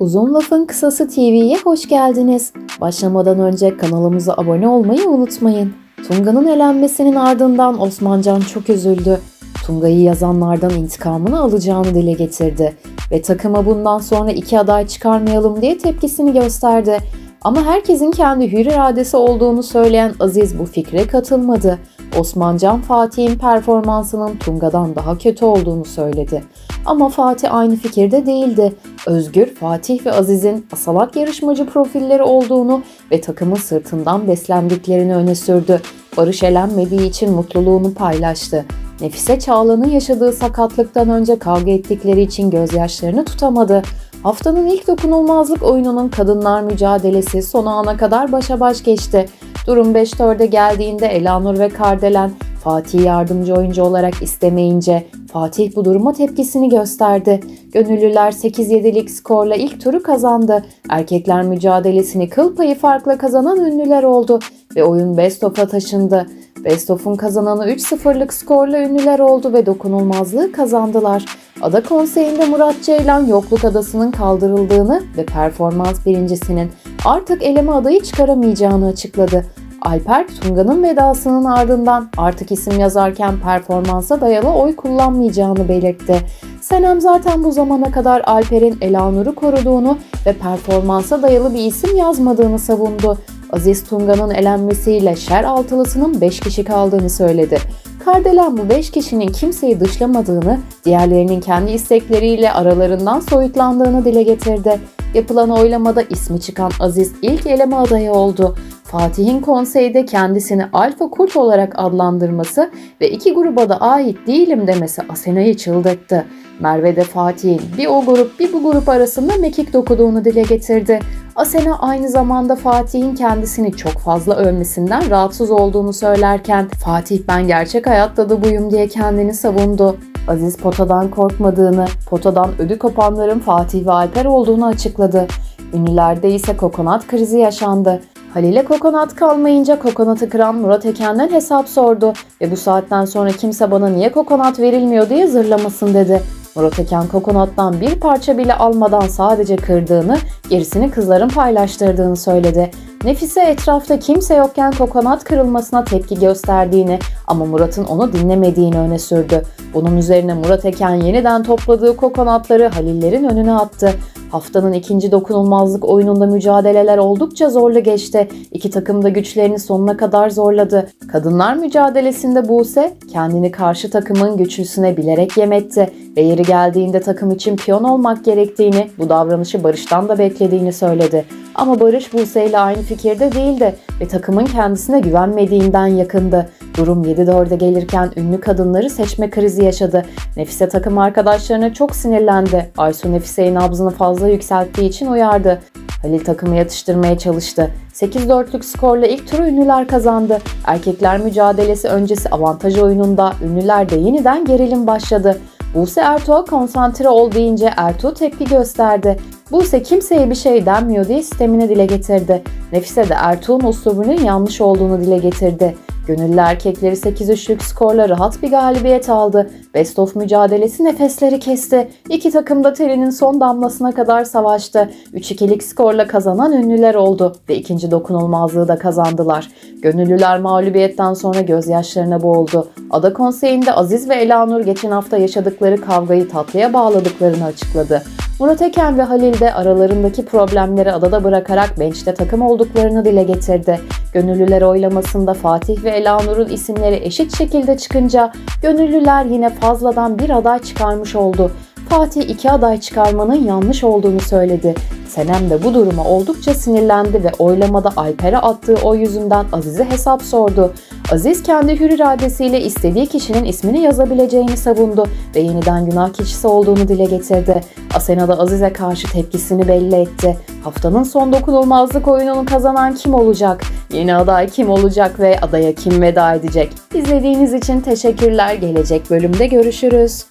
Uzun Lafın Kısası TV'ye hoş geldiniz. Başlamadan önce kanalımıza abone olmayı unutmayın. Tunga'nın elenmesinin ardından Osmancan çok üzüldü. Tunga'yı yazanlardan intikamını alacağını dile getirdi ve takıma bundan sonra iki aday çıkarmayalım diye tepkisini gösterdi. Ama herkesin kendi hür iradesi olduğunu söyleyen Aziz bu fikre katılmadı. Osmancan Fatih'in performansının Tunga'dan daha kötü olduğunu söyledi. Ama Fatih aynı fikirde değildi. Özgür, Fatih ve Aziz'in asalak yarışmacı profilleri olduğunu ve takımın sırtından beslendiklerini öne sürdü. Barış elenmediği için mutluluğunu paylaştı. Nefise Çağla'nın yaşadığı sakatlıktan önce kavga ettikleri için gözyaşlarını tutamadı. Haftanın ilk dokunulmazlık oyununun kadınlar mücadelesi son ana kadar başa baş geçti. Durum 5-4'e geldiğinde Elanur ve Kardelen Fatih yardımcı oyuncu olarak istemeyince Fatih bu duruma tepkisini gösterdi. Gönüllüler 8-7'lik skorla ilk turu kazandı. Erkekler mücadelesini kıl payı farkla kazanan ünlüler oldu ve oyun Best of'a taşındı. Best of'un kazananı 3-0'lık skorla ünlüler oldu ve dokunulmazlığı kazandılar. Ada konseyinde Murat Ceylan yokluk adasının kaldırıldığını ve performans birincisinin artık eleme adayı çıkaramayacağını açıkladı. Alper, Tunga'nın vedasının ardından artık isim yazarken performansa dayalı oy kullanmayacağını belirtti. Senem zaten bu zamana kadar Alper'in Elanur'u koruduğunu ve performansa dayalı bir isim yazmadığını savundu. Aziz Tunga'nın elenmesiyle şer altılısının 5 kişi kaldığını söyledi. Kardelen bu 5 kişinin kimseyi dışlamadığını, diğerlerinin kendi istekleriyle aralarından soyutlandığını dile getirdi. Yapılan oylamada ismi çıkan Aziz ilk eleme adayı oldu. Fatih'in konseyde kendisini alfa kurt olarak adlandırması ve iki gruba da ait değilim demesi Asena'yı çıldırttı. Merve de Fatih'in bir o grup bir bu grup arasında mekik dokuduğunu dile getirdi. Asena aynı zamanda Fatih'in kendisini çok fazla övmesinden rahatsız olduğunu söylerken Fatih ben gerçek hayatta da buyum diye kendini savundu. Aziz potadan korkmadığını, potadan ödü kopanların Fatih ve Alper olduğunu açıkladı. Ünlülerde ise kokonat krizi yaşandı. Halil'e kokonat kalmayınca kokonatı kıran Murat Eken'den hesap sordu ve bu saatten sonra kimse bana niye kokonat verilmiyor diye zırlamasın dedi. Murat Eken kokonattan bir parça bile almadan sadece kırdığını, gerisini kızların paylaştırdığını söyledi. Nefise etrafta kimse yokken kokonat kırılmasına tepki gösterdiğini ama Murat'ın onu dinlemediğini öne sürdü. Bunun üzerine Murat Eken yeniden topladığı kokonatları Halillerin önüne attı. Haftanın ikinci dokunulmazlık oyununda mücadeleler oldukça zorlu geçti. İki takım da güçlerini sonuna kadar zorladı. Kadınlar mücadelesinde Buse kendini karşı takımın güçlüsüne bilerek yemetti ve yeri geldiğinde takım için piyon olmak gerektiğini, bu davranışı Barış'tan da beklediğini söyledi. Ama Barış Buse ile aynı fikirde değildi ve takımın kendisine güvenmediğinden yakındı. Durum 7-4'e gelirken ünlü kadınları seçme krizi yaşadı. Nefise takım arkadaşlarına çok sinirlendi. Aysu Nefise'yi nabzını fazla yükselttiği için uyardı. Halil takımı yatıştırmaya çalıştı. 8-4'lük skorla ilk turu ünlüler kazandı. Erkekler mücadelesi öncesi avantaj oyununda ünlülerde yeniden gerilim başladı. Buse Ertuğ'a konsantre ol deyince Ertuğ tepki gösterdi. Buse kimseye bir şey denmiyor diye sistemini dile getirdi. Nefise de Ertuğ'un uslubunun yanlış olduğunu dile getirdi. Gönüllü erkekleri 8-3'lük skorla rahat bir galibiyet aldı. Best of mücadelesi nefesleri kesti. İki takım da terinin son damlasına kadar savaştı. 3-2'lik skorla kazanan ünlüler oldu ve ikinci dokunulmazlığı da kazandılar. Gönüllüler mağlubiyetten sonra gözyaşlarına boğuldu. Ada konseyinde Aziz ve Elanur geçen hafta yaşadıkları kavgayı tatlıya bağladıklarını açıkladı. Murat Eken ve Halil de aralarındaki problemleri adada bırakarak bench'te takım olduklarını dile getirdi. Gönüllüler oylamasında Fatih ve Elanur'un isimleri eşit şekilde çıkınca gönüllüler yine fazladan bir aday çıkarmış oldu. Fatih iki aday çıkarmanın yanlış olduğunu söyledi. Senem de bu duruma oldukça sinirlendi ve oylamada Alper'e attığı oy yüzünden Aziz'e hesap sordu. Aziz kendi hür iradesiyle istediği kişinin ismini yazabileceğini savundu ve yeniden günah keçisi olduğunu dile getirdi. Asena da Aziz'e karşı tepkisini belli etti. Haftanın son dokunulmazlık oyununu kazanan kim olacak? Yeni aday kim olacak ve adaya kim veda edecek? İzlediğiniz için teşekkürler. Gelecek bölümde görüşürüz.